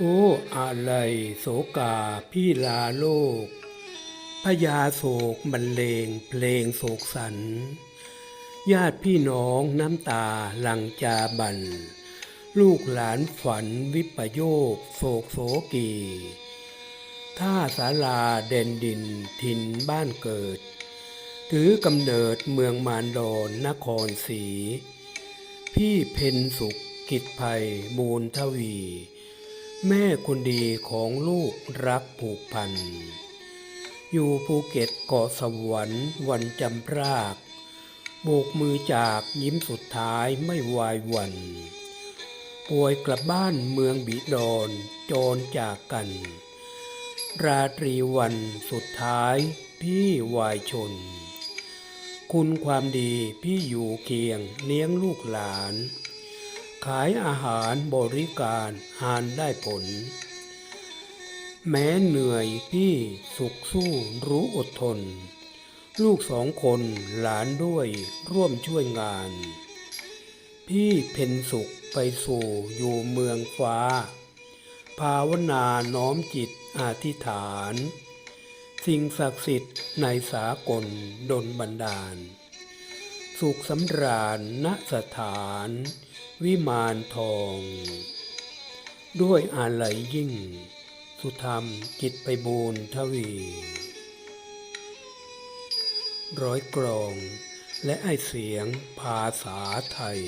โอ้อะไรโสกาพี่ลาโลกพญาโศกบรรเลงเพลงโศกสัน ญาติพี่น้องน้ำตาหลังจาบัน ลูกหลานฝันวิปโยคโศกโศกีท่าสาลาเด่นดินถิ่นบ้านเกิด ถือกำเนิดเมืองมารดอนนครศรีพี่เพนสุขกิจภัยมูลทวี แม่คนดีของลูกรักผูกพัน อยู่ภูเก็ตเกาะสวรรค์วันจำพราก โบกมือจากยิ้มสุดท้ายไม่วายหวัน ป่วยกลับบ้านเมืองบิดอนโจรจากกัน ราตรีวันสุดท้ายพี่วายชน คุณความดีพี่อยู่เคียงเลี้ยงลูกหลาน ขายอาหารบริการหานได้ผล แม้เหนื่อยพี่สุขสู้รู้อดทน ลูกสองคนหลานด้วยร่วมช่วยงาน พี่เพ็ญสุขไปสู่อยู่เมืองฟ้า ภาวนาน้อมจิตอธิษฐาน สิ่งศักดิ์สิทธิ์ในสากลดลบันดาล สุขสำราญณสถาน วิมานทอง ด้วยอาลัยยิ่ง สุธรรมจิตไปบูรทวี ร้อยกรองและไอเสียงภาษาไทย